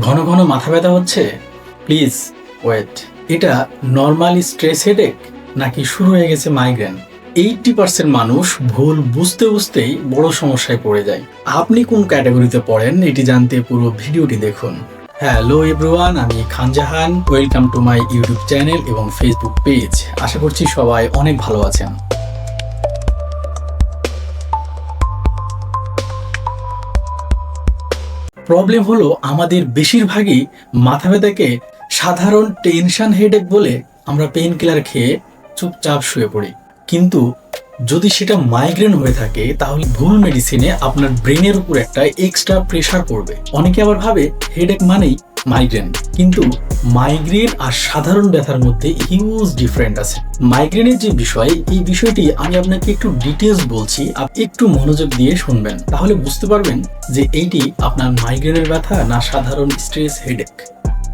ঘন ঘন মাথা ব্যথা হচ্ছে? Please, wait. এটা নর্মালি স্ট্রেস হেডেক নাকি শুরু হয়ে গেছে মাইগ্রেন? এইটটি পার্সেন্ট মানুষ ভুল বুঝতে বুঝতেই বড় সমস্যায় পড়ে যায়। আপনি কোন ক্যাটাগরিতে পড়েন এটি জানতে পুরো ভিডিওটি দেখুন। হ্যালো এভরিওয়ান, আমি Khanjahan. Welcome to my YouTube channel এবং ফেসবুক পেজ। আশা করছি সবাই অনেক ভালো আছেন। প্রবলেম হলো আমাদের বেশিরভাগই মাথা ব্যথাকে সাধারণ টেনশন হেডেক বলে আমরা পেইন কিলার খেয়ে চুপচাপ শুয়ে পড়ি। কিন্তু যদি সেটা মাইগ্রেন হয়ে থাকে, তাহলে ভুল মেডিসিনে আপনার ব্রেনের উপর একটা এক্সট্রা প্রেশার পড়বে। অনেকে আবার ভাবে হেডেক মানেই মাইগ্রেন কিন্তু মাইগ্রেন আর সাধারণ ব্যথার মধ্যে হিউজ ডিফারেন্ট আছে। মাইগ্রেনের যে বিষয়, এই বিষয়টি আমি আপনাকে একটু ডিটেলস বলছি আপনি একটু মনোযোগ দিয়ে শুনবেন। তাহলে বুঝতে পারবেন যে এইটি আপনার মাইগ্রেনের ব্যথা না সাধারণ স্ট্রেস হেডেক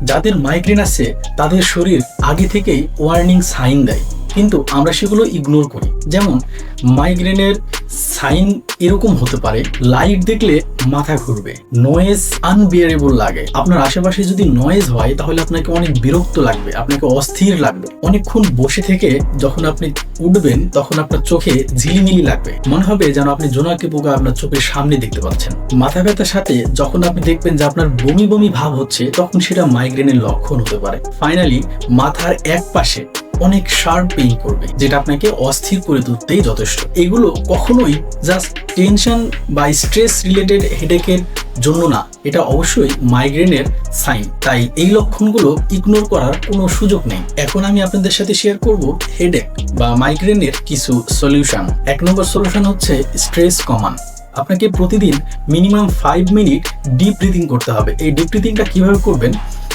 যাদের মাইগ্রেন আছে, তাদের শরীর আগে থেকেই ওয়ার্নিং সাইন দেয়। কিন্তু আমরা সেগুলো ইগনোর করি। যেমন মাইগ্রেনের সাইন এরকম হতে পারে, লাইট দেখলে মাথা ঘুরবে নয়েজ আনবিয়ারেবল লাগে। আপনার আশেপাশে যদি নয়েজ হয়, তাহলে আপনাকে অনেক বিরক্ত লাগবে, আপনাকে অস্থির লাগবে। অনেকক্ষণ বসে থেকে যখন আপনি উঠবেন, তখন আপনার চোখে ঝিলিমিলি লাগবে। মনে হবে যেন আপনি জোনাকি পোকা আপনার চোখের সামনে দেখতে পাচ্ছেন। মাথা ব্যথার সাথে যখন আপনি দেখবেন যে আপনার বমি বমি ভাব হচ্ছে, তখন সেটা মাইগ্রেনের লক্ষণ হতে পারে। ফাইনালি মাথার এক পাশে অনেক শার্প পেইন করবে, যেটা আপনাকে অস্থির করে তুলতেই যথেষ্ট। এগুলো কখনোই জাস্ট টেনশন বা স্ট্রেস রিলেটেড হেডেকের জন্য না, এটা অবশ্যই মাইগ্রেনের সাইন তাই এই লক্ষণগুলো ইগনোর করার কোনো সুযোগ নেই। এখন আমি আপনাদের সাথে শেয়ার করব হেডেক বা মাইগ্রেনের কিছু সলিউশন এক নম্বর সলিউশন হচ্ছে স্ট্রেস কমান। আপনাকে প্রতিদিন minimum five minute deep breathing করতে হবে। এই ডিপ ব্রিদিংটা কীভাবে করবেন?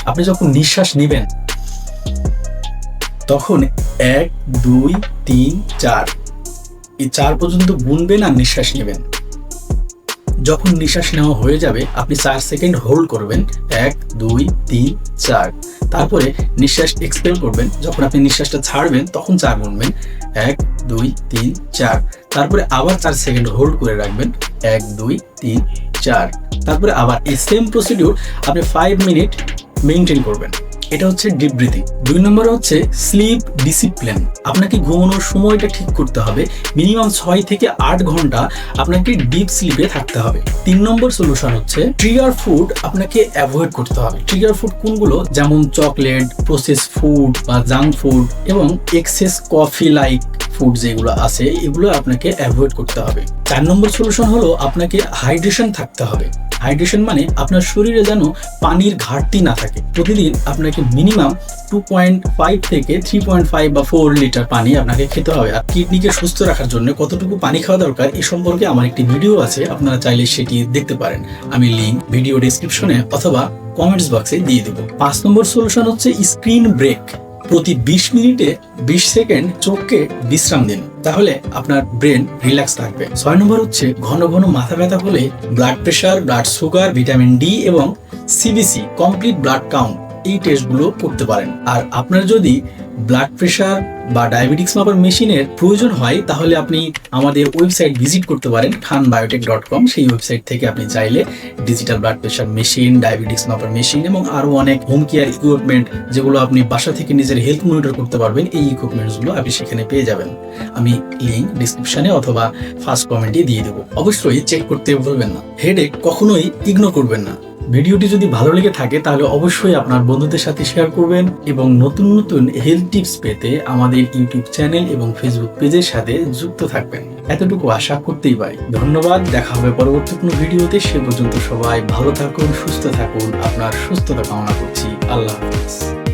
আপনি যখন নিঃশ্বাস নেবেন তখন এক, দুই, তিন, চার। এই চার পর্যন্ত গুনবেন আর নিঃশ্বাস নেবেন। যখন নিঃশ্বাস নেওয়া হয়ে যাবে, আপনি চার সেকেন্ড হোল্ড করবেন। এক, দুই, তিন, চার। তারপরে নিঃশ্বাস এক্সপেল করবেন। যখন আপনি নিঃশ্বাসটা ছাড়বেন, তখন চার গুনবেন। এক, দুই, তিন, চার। তারপরে আবার চার সেকেন্ড হোল্ড করে রাখবেন। এক, দুই, তিন, চার। তারপরে আবার এই সেম প্রসিডিউর আপনি ফাইভ মিনিট মেনটেন করবেন। এটা হচ্ছে ডিপ ব্রিথিং দুই নম্বর হচ্ছে স্লিপ ডিসিপ্লিন। আপনাকে ঘুমানোর সময়টা ঠিক করতে হবে। মিনিমাম ছয় থেকে আট ঘণ্টা আপনাকে ডিপ স্লিপে থাকতে হবে। তিন নম্বর সলিউশন হচ্ছে ট্রিগার ফুড আপনাকে অ্যাভয়েড করতে হবে। ট্রিগার ফুড কোনগুলো? যেমন চকলেট প্রসেস ফুড বা জাঙ্ক ফুড এবং এক্সেস কফি লাইক ফুড যেগুলো আছে, এগুলো আপনাকে অ্যাভয়েড করতে হবে। চার নম্বর সলিউশন হলো আপনাকে হাইড্রেশন থাকতে হবে। হাইড্রেশন মানে আপনার শরীরে যেন পানির ঘাটতি না থাকে। প্রতিদিন আপনাকে মিনিমাম টু পয়েন্ট ফাইভ থেকে থ্রি পয়েন্ট ফাইভ বা ফোর লিটার পানি আপনাকে খেতে হবে। আর কিডনিকে সুস্থ রাখার জন্য কতটুকু পানি খাওয়া দরকার, এ সম্পর্কে আমার একটি ভিডিও আছে, আপনারা চাইলে সেটি দেখতে পারেন। আমি লিঙ্ক ভিডিও ডিসক্রিপশনে অথবা কমেন্টস বক্সে দিয়ে দেবো। পাঁচ নম্বর সলিউশন হচ্ছে স্ক্রিন ব্রেক প্রতি বিশ মিনিটে বিশ সেকেন্ড চোখকে বিশ্রাম দিন। তাহলে আপনার ব্রেন রিল্যাক্স থাকবে। ছয় নম্বর হচ্ছে ঘন ঘন মাথা ব্যথা হলে blood pressure blood sugar vitamin D এবং সিবিসি কমপ্লিট ব্লাড কাউন্ট এই টেস্টগুলো করতে পারেন। আর আপনার যদি ব্লাড প্রেশার বা ডায়াবেটিক্স মাপার মেশিনের প্রয়োজন হয়, তাহলে আপনি আমাদের ওয়েবসাইট ভিজিট করতে পারেন খান বায়োটেক ডট কম সেই ওয়েবসাইট থেকে আপনি চাইলে digital blood pressure machine diabetics মাপার মেশিন এবং আরও অনেক হোম কেয়ার ইকুইপমেন্ট যেগুলো আপনি বাসা থেকে নিজের হেলথ মনিটর করতে পারবেন, এই ইকুইপমেন্টসগুলো আপনি সেখানে পেয়ে যাবেন। আমি লিঙ্ক ডিসক্রিপশনে অথবা ফার্স্ট কমেন্টে দিয়ে দেবো। অবশ্যই চেক করতে ভুলবেন না। হেডেক কখনোই ইগনোর করবেন না। ভিডিওটি যদি ভালো লেগে থাকে, তাহলে অবশ্যই আপনার বন্ধুদের সাথে শেয়ার করবেন এবং নতুন নতুন হেলথ টিপস পেতে আমাদের ইউটিউব চ্যানেল এবং ফেসবুক পেজের সাথে যুক্ত থাকবেন। এতটুকু আশা করতেই পাই ধন্যবাদ। দেখা হবে পরবর্তী কোনো ভিডিওতে। সে পর্যন্ত সবাই ভালো থাকুন, সুস্থ থাকুন। আপনার সুস্থতা কামনা করছি। আল্লাহ হাফিজ।